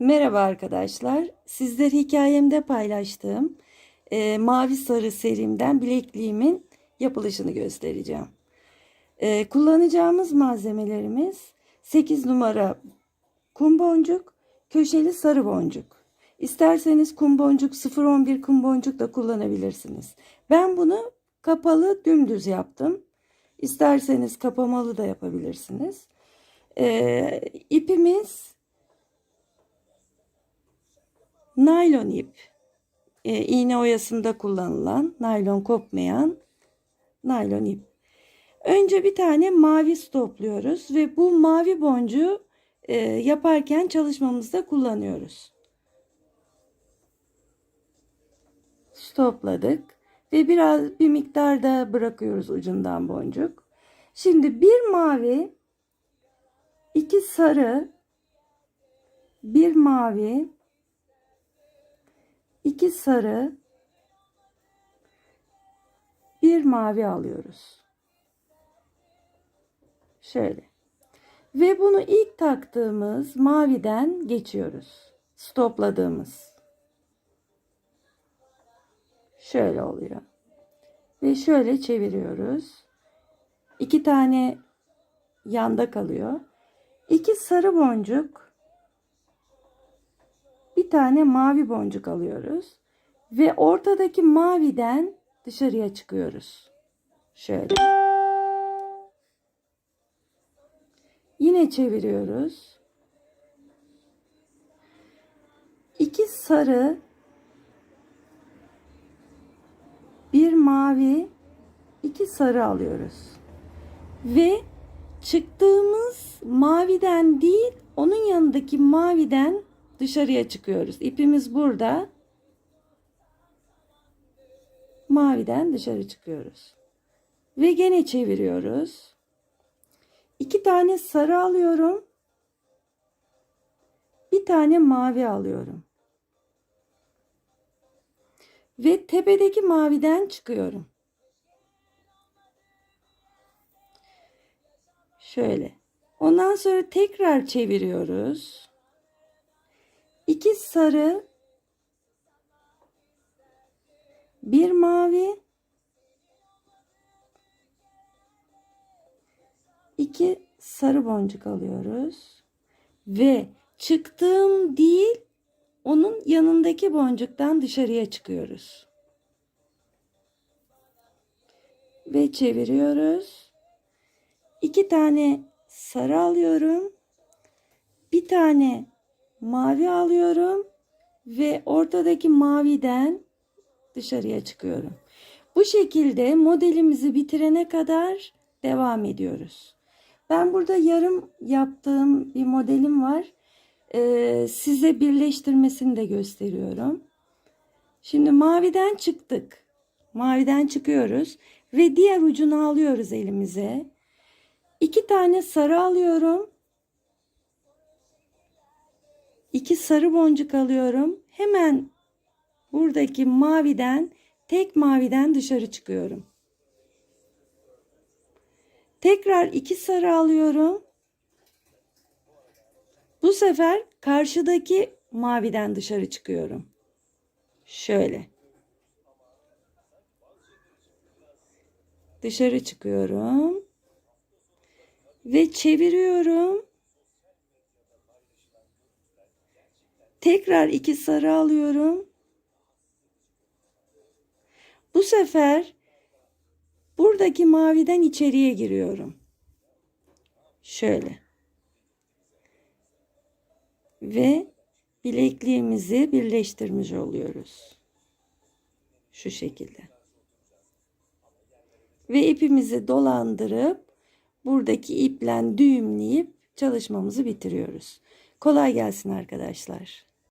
Merhaba arkadaşlar. Sizler hikayemde paylaştığım e, mavi sarı serimden bilekliğimin yapılışını göstereceğim. E, kullanacağımız malzemelerimiz 8 numara kum boncuk, köşeli sarı boncuk. İsterseniz kum boncuk 011 kum boncuk da kullanabilirsiniz. Ben bunu kapalı dümdüz yaptım. İsterseniz kapamalı da yapabilirsiniz. E, ipimiz Naylon ip, e, iğne oyasında kullanılan, naylon kopmayan naylon ip. Önce bir tane mavi stopluyoruz ve bu mavi boncuğu e, yaparken çalışmamızda kullanıyoruz. Stopladık ve biraz bir miktar da bırakıyoruz ucundan boncuk. Şimdi bir mavi, iki sarı, bir mavi, 2 sarı, bir mavi alıyoruz. Şöyle. Ve bunu ilk taktığımız maviden geçiyoruz. Stopladığımız. Şöyle oluyor. Ve şöyle çeviriyoruz. İki tane yanda kalıyor. İki sarı boncuk bir tane mavi boncuk alıyoruz ve ortadaki maviden dışarıya çıkıyoruz. Şöyle. Yine çeviriyoruz. İki sarı, bir mavi, iki sarı alıyoruz. Ve çıktığımız maviden değil, onun yanındaki maviden dışarıya çıkıyoruz. İpimiz burada. Maviden dışarı çıkıyoruz. Ve gene çeviriyoruz. İki tane sarı alıyorum. Bir tane mavi alıyorum. Ve tepedeki maviden çıkıyorum. Şöyle. Ondan sonra tekrar çeviriyoruz. 2 sarı, bir mavi, iki sarı boncuk alıyoruz ve çıktığım değil onun yanındaki boncuktan dışarıya çıkıyoruz. Ve çeviriyoruz. İki tane sarı alıyorum. Bir tane mavi alıyorum ve ortadaki maviden dışarıya çıkıyorum. Bu şekilde modelimizi bitirene kadar devam ediyoruz. Ben burada yarım yaptığım bir modelim var. Ee, size birleştirmesini de gösteriyorum. Şimdi maviden çıktık. Maviden çıkıyoruz ve diğer ucunu alıyoruz elimize. İki tane sarı alıyorum. İki sarı boncuk alıyorum. Hemen buradaki maviden tek maviden dışarı çıkıyorum. Tekrar iki sarı alıyorum. Bu sefer karşıdaki maviden dışarı çıkıyorum. Şöyle. Dışarı çıkıyorum. Ve çeviriyorum. Tekrar iki sarı alıyorum. Bu sefer buradaki maviden içeriye giriyorum. Şöyle. Ve bilekliğimizi birleştirmiş oluyoruz. Şu şekilde. Ve ipimizi dolandırıp buradaki iple düğümleyip çalışmamızı bitiriyoruz. Kolay gelsin arkadaşlar.